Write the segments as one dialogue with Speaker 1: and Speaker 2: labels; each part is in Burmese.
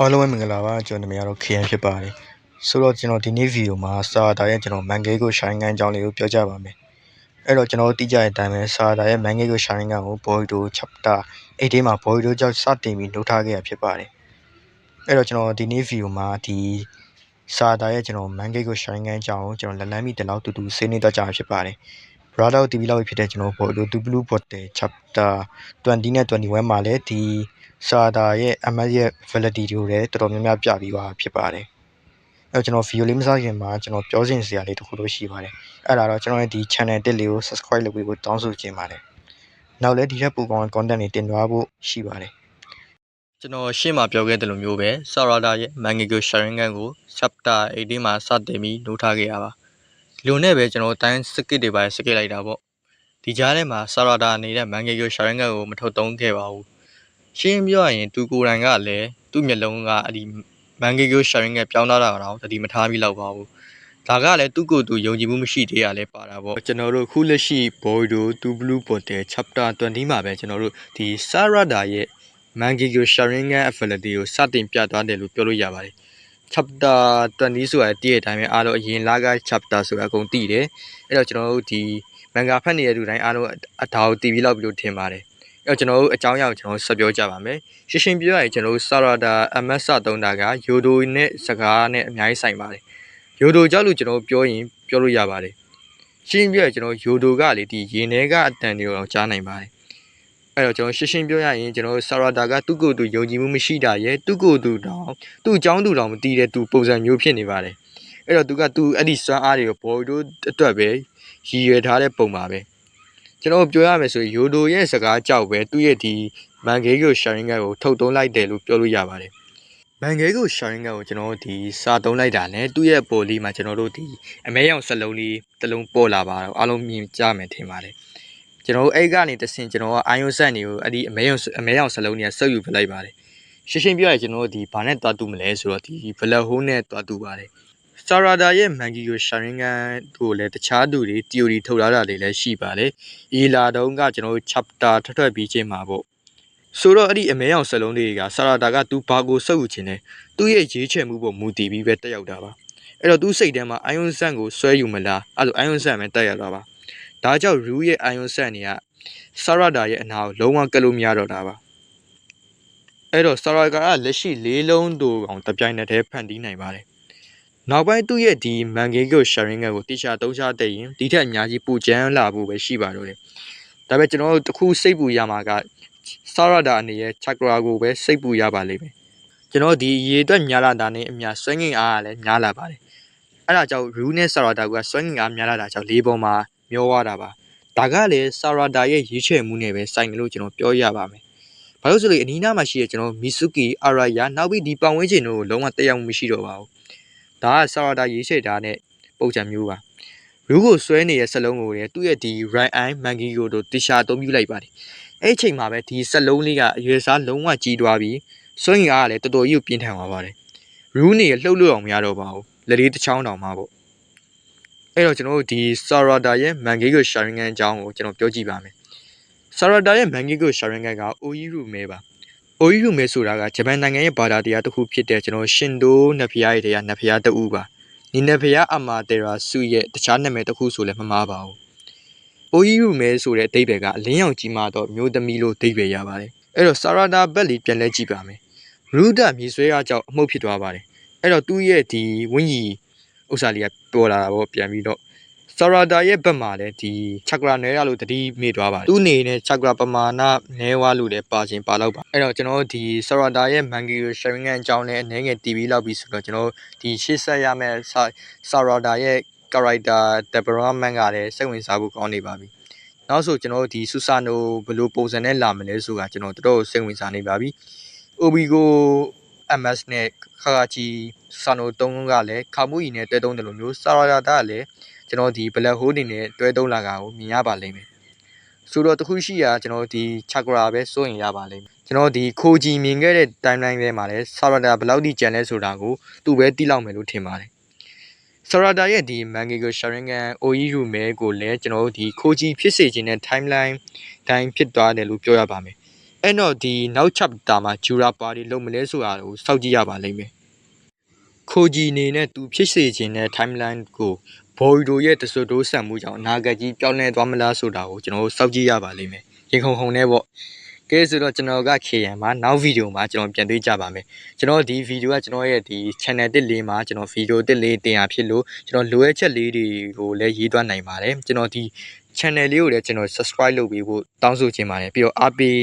Speaker 1: အားလုံးပဲမင်္ဂလာပါကျွန်တော်နာမည်ကတော့ KN ဖြစ်ပါတယ်ဆိုတော့ကျွန်တော်ဒီနေ့ဗီဒီယိုမှာစာတာရဲ့ကျွန်တော်မန်ဂေးကိုရှိုင်းကန်အကြောင်းလေးကိုပြောကြပါမယ်အဲ့တော့ကျွန်တော်တို့သိကြတဲ့အတိုင်းပဲစာတာရဲ့မန်ဂေးကိုရှိုင်းကန်ကိုဘော်ရီတို chapter 8ထဲမှာဘော်ရီတိုကြောင့်စတင်ပြီးနှုတ်ထားခဲ့ရဖြစ်ပါတယ်အဲ့တော့ကျွန်တော်ဒီနေ့ဗီဒီယိုမှာဒီစာတာရဲ့ကျွန်တော်မန်ဂေးကိုရှိုင်းကန်အကြောင်းကိုကျွန်တော်လက်လန်းမိတလောက်တူတူဆွေးနွေးတော့ကြမှာဖြစ်ပါတယ် brother TV လောက်ဖြစ်တဲ့ကျွန်တော်ဘော်ရီတို two blue bottle chapter 20နဲ့21မှာလည်းဒီစာတာရဲ့ MS ရဲ့ validity တွေကိုလည်းတော်တော်များများပြပြီးသွားဖြစ်ပါတယ်။အဲတော့ကျွန်တော် video လေးမစားခင်မှာကျွန်တော်ပြောစင်စရာလေးတစ်ခုလို့ရှိပါတယ်။အဲ့ဒါတော့ကျွန်တော်ရဲ့ဒီ channel တစ်လေးကို subscribe လုပ်ပေးဖို့တောင်းဆိုချင်ပါတယ်။နောက်လည်းဒီထက်ပိုကောင်းတဲ့ content တွေတင်သွားဖို့ရှိပါတယ်။ကျွန်တော်ရှေ့မှာပြောခဲ့တဲ့လိုမျိုးပဲ Sarada ရဲ့ Mangigo Sharingan ကို chapter 18မှာစတင်ပြီးနှိုးထားခဲ့ရပါ။ ဒီလိုနဲ့ပဲကျွန်တော်တိုင်း skit တွေပါ skit လိုက်တာပေါ့။ဒီကြားထဲမှာ Sarada နေတဲ့ Mangigo Sharingan ကိုမထုတ်သုံးခဲ့ပါဘူး။ရှင်းပြောရရင်သူကိုယ်တိုင်ကလည်းသူ့မျက်လုံးကအဲ့ဒီ Mangigo Sharingan ပြောင်းလာတာတော့တတိမထားမိတော့ပါဘူး။ဒါကလည်းသူ့ကိုယ်သူယုံကြည်မှုမရှိသေးရလဲပါတာပေါ့ကျွန်တော်တို့ခုလက်ရှိ Boido 2 Blue Bottle Chapter 20မှာပဲကျွန်တော်တို့ဒီ Sarada ရဲ့ Mangigo Sharingan ability ကိုစတင်ပြသွားတယ်လို့ပြောလို့ရပါတယ် chapter 20ဆိုတာတည့်တဲ့အတိုင်းပဲအားလုံးအရင်လာက chapter ဆိုတာအကုန်တည်တယ်အဲ့တော့ကျွန်တော်တို့ဒီ manga ဖတ်နေတဲ့လူတိုင်းအားလုံးအထာကိုတည်ပြီးလောက်ပြီးလို့ထင်ပါတယ်အဲ့တော့ကျွန်တော်တို့အကြောင်းအရာကိုကျွန်တော်ဆက်ပြောကြပါမယ်ရှင်းရှင်းပြောရရင်ကျွန်တော်တို့ Sarada MS သုံးတာက Yodo နဲ့စကားနဲ့အများကြီးဆိုင်ပါတယ် Yodo ကြောင့်လို့ကျွန်တော်တို့ပြောရင်ပြောလို့ရပါတယ်ရှင်းပြရကျွန်တော် Yodo ကလေဒီရင်ထဲကအတန်တွေကိုကြားနိုင်ပါတယ် အဲ့တော့ကျွန်တော်ရှင်းရှင်းပြောရရင်ကျွန်တော်ဆာရာဒါကသူ့ကိုယ်သူယုံကြည်မှုမရှိတာရဲ့သူ့ကိုယ်သူတောင်သူ့အကြောင်းသူတောင်မသိတဲ့သူပုံစံမျိုးဖြစ်နေပါတယ်အဲ့တော့သူကသူအဲ့ဒီစွမ်းအားတွေကိုဘော်တို့အတွက်ပဲရည်ရွယ်ထားတဲ့ပုံပါပဲကျွန်တော်ပြောရမယ်ဆိုရင်ယိုဒိုရဲ့စကားကြောက်ပဲသူ့ရဲ့ဒီမန်ဂေးကိုရှာရင်းကကိုထုတ်သုံးလိုက်တယ်လို့ပြောလို့ရပါတယ်မန်ဂေးကိုရှာရင်းကကိုကျွန်တော်ဒီစာသုံးလိုက်တာနဲ့သူ့ရဲ့ပေါ်လေးမှာကျွန်တော်တို့ဒီအမဲရောင်စလုံးလေးတစ်လုံးပေါ်လာပါတော့အားလုံးမြင်ကြမယ်ထင်ပါတယ် ကျွန်တော်တို့အဲ့ကနေတဆင်ကျွန်တော်ကအာယုံဆက်နေကိုအဲ့ဒီအမဲရောင်အမဲရောင်စလုံးတွေကဆုပ်ယူပလိုက်ပါတယ်ရှင်းရှင်းပြောရရင်ကျွန်တော်တို့ဒီဘာနဲ့တွားတူမလဲဆိုတော့ဒီဘလက်ဟိုးနဲ့တွားတူပါတယ်စတာရာဒါရဲ့မန်ဂီကိုရှာရင်းကန်တို့လည်းတခြားသူတွေ theory ထုတ်လာတာတွေလည်းရှိပါတယ်။အီလာတုံးကကျွန်တော်တို့ chapter ထွက်ထွက်ပြီးချင်းမှာပေါ့။ဆိုတော့အဲ့ဒီအမဲအောင်စလုံးတွေကစတာရာဒါကသူဘာကိုစုပ်ယူခြင်းလဲ။သူ့ရဲ့ရေးချယ်မှုပေါ်မူတည်ပြီးပဲတက်ရောက်တာပါ။အဲ့တော့သူ့စိတ်ထဲမှာအိုင်ယွန်ဆန်ကိုဆွဲယူမလား။အဲ့ဒါအိုင်ယွန်ဆန်ပဲတက်ရတာပါ။ ဒါကြောင့်ရူးရဲ့အိုင်ယွန်ဆန်တွေကဆရာဒါရဲ့အနာကိုလုံးဝကက်လို့မရတော့တာပါ။အဲ့တော့ဆရာကလက်ရှိလေးလုံးတို့အောင်တပြိုင်နက်တည်းဖန်တီးနိုင်ပါတယ်။နောက်ပိုင်းသူ့ရဲ့ဒီမန်ဂေကို sharing ကိုတိကျသုံးချတဲ့ရင်ဒီထက်အများကြီးပူကျန်းလာဖို့ပဲရှိပါတော့တယ်။ဒါပေမဲ့ကျွန်တော်တို့တခုစိတ်ပူရမှာကဆရာဒါအနေရဲ့ chakra ကိုပဲစိတ်ပူရပါလိမ့်မယ်။ကျွန်တော်ဒီရေအတွက်များလာတာနဲ့အများဆွဲငင်အားကလည်းများလာပါတယ်။အဲ့ဒါကြောင့် rule နဲ့ sarada ကဆွဲငင်အားများလာတာကြောင့်လေးပေါ်မှာ မျောသွားတာပါ။ဒါကလည်း sarada ရဲ့ရေးချယ်မှုနဲ့ပဲဆိုင်တယ်လို့ကျွန်တော်ပြောရပါမယ်။ဘာလို့ဆိုလို့အနီးနားမှာရှိတဲ့ကျွန်တော် Mitsuki Araya နောက်ပြီးဒီပတ်ဝန်းကျင်တို့လုံးဝတက်ရောက်မှုမရှိတော့ပါဘူး။ဒါက sarada ရေးချယ်တာနဲ့ပုံစံမျိုးပါ။ရူးကိုဆွဲနေတဲ့စလုံးကိုလည်းသူ့ရဲ့ဒီ right eye mangi ကိုတို့တခြားအသုံးပြုလိုက်ပါတယ်။အဲ့ဒီအချိန်မှာပဲဒီစလုံးလေးကအရွယ်စားလုံးဝကြီးသွားပြီးစွန့်ရအားလည်းတော်တော်ကြီးကိုပြင်းထန်သွားပါတယ်။ရူးနေလှုပ်လို့အောင်မရတော့ပါဘူး။လက်လေးတစ်ချောင်းတောင်မှပေါ့။ အဲ့တော့ကျွန်တော်တို့ဒီ Sarada ရဲ့ Mangigo Sharingan အကြောင်းကိုကျွန်တော်ပြောကြည့်ပါမယ်။ Sarada ရဲ့ Mangigo Sharingan က Oiru မဲပါ။ Oiru မဲဆိုတာကဂျပန်နိုင်ငံရဲ့ဘာသာတရားတစ်ခုဖြစ်တဲ့ကျွန်တော်ရှင်ဒိုနဖျားရဲ့တရားနဖျားတူပါ။ဒီနဖျားအမာတေရာစုရဲ့တခြားနာမည်တစ်ခုဆိုလည်းမမှားပါဘူး။ Oiru မဲဆိုတဲ့အဓိပ္ပာယ်ကအလင်းရောင်ကြီးမာတော့မျိုးသမီးလို့အဓိပ္ပာယ်ရပါတယ်။အဲ့တော့ Sarada ဘက်လေးပြန်လဲကြည့်ပါမယ်။ရူဒမြေဆွဲအားကြောင့်အမှုတ်ဖြစ်သွားပါတယ်။အဲ့တော့သူ့ရဲ့ဒီဝင်းကြီး ဥစ္စာလေးကပေါ်လာတာပေါ့ပြန်ပြီးတော့ဆာရာဒါရဲ့ဘက်မှာလည်းဒီချက်ဂရာနဲရလို့တတိမိသွားပါတယ်သူနေနဲ့ချက်ဂရာပမာဏနဲဝါလို့လည်းပါခြင်းပါတော့ပါအဲ့တော့ကျွန်တော်ဒီဆာရာဒါရဲ့မန်ဂီရှယ်ရင်းကန်အကြောင်းနဲ့အနေငယ် TV လောက်ပြီးဆိုတော့ကျွန်တော်ဒီရှေ့ဆက်ရမယ့်ဆာရာဒါရဲ့ character development ကလည်းစိတ်ဝင်စားဖို့ကောင်းနေပါပြီနောက်ဆိုကျွန်တော်ဒီဆူဆာနိုဘယ်လိုပုံစံနဲ့လာမလဲဆိုတာကျွန်တော်တော်တော်စိတ်ဝင်စားနေပါပြီ Obigo MS နဲ့ခါခါချီဆာနိုတုံးကလည်းခါမှုကြီးနဲ့တွဲတုံးတယ်လို့မျိုးဆာရာယာတာကလည်းကျွန်တော်ဒီ black hole တွေနဲ့တွဲတုံးလာတာကိုမြင်ရပါလိမ့်မယ်ဆိုတော့တခုရှိရာကျွန်တော်ဒီ chakra ပဲစိုးရင်ရပါလိမ့်မယ်ကျွန်တော်ဒီခိုဂျီမြင်ခဲ့တဲ့ timeline ထဲမှာလည်းဆာရာယာဘယ်လောက်ထိကြံလဲဆိုတာကိုသူ့ပဲသိလောက်မယ်လို့ထင်ပါတယ်ဆရာဒါရဲ့ဒီ Mangigo Sharingan Oiru မဲကိုလည်းကျွန်တော်တို့ဒီခိုဂျီဖြစ်စေခြင်းတဲ့ timeline တိုင်းဖြစ်သွားတယ်လို့ပြောရပါမယ်။ဘ အဲ့တော့ဒီနောက် chapter မှာဂျူရာပါတီလုံးမလဲဆိုတာကိုစောင့်ကြည့်ရပါလိမ့်မယ်ခိုဂျီအနေနဲ့သူဖြစ်စေခြင်းတဲ့ timeline ကိုဘော်ရီဒိုရဲ့တဆွတိုးဆန်မှုကြောင့်အနာဂတ်ကြီးပြောင်းလဲသွားမလားဆိုတာကိုကျွန်တော်တို့စောင့်ကြည့်ရပါလိမ့်မယ်ရင်ခုန်ခုန်နဲ့ပေါ့ကဲဆိုတော့ကျွန်တော်က KN မှာနောက်ဗီဒီယိုမှာကျွန်တော်ပြန်တွေ့ကြပါမယ်ကျွန်တော်ဒီဗီဒီယိုကကျွန်တော်ရဲ့ဒီ channel တစ်လေးမှာကျွန်တော်ဗီဒီယိုတစ်လေးတင်ရဖြစ်လို့ကျွန်တော်လိုအပ်ချက်လေးတွေကိုလည်းရေးသွားနိုင်ပါတယ်ကျွန်တော်ဒီ channel လေးကိုလည်းကျွန်တော် subscribe လုပ်ပေးဖို့တောင်းဆိုချင်ပါတယ်ပြီးတော့အားပေး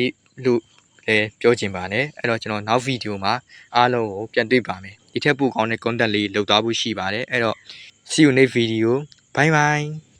Speaker 1: လို့လည်းပြောချင်ပါတယ်အဲ့တော့ကျွန်တော်နောက်ဗီဒီယိုမှာအားလုံးကိုပြန်တွေ့ပါမယ်ဒီထက်ပိုကောင်းတဲ့ content လေးလုပ်သွားဖို့ရှိပါတယ်အဲ့တော့ see you next video bye bye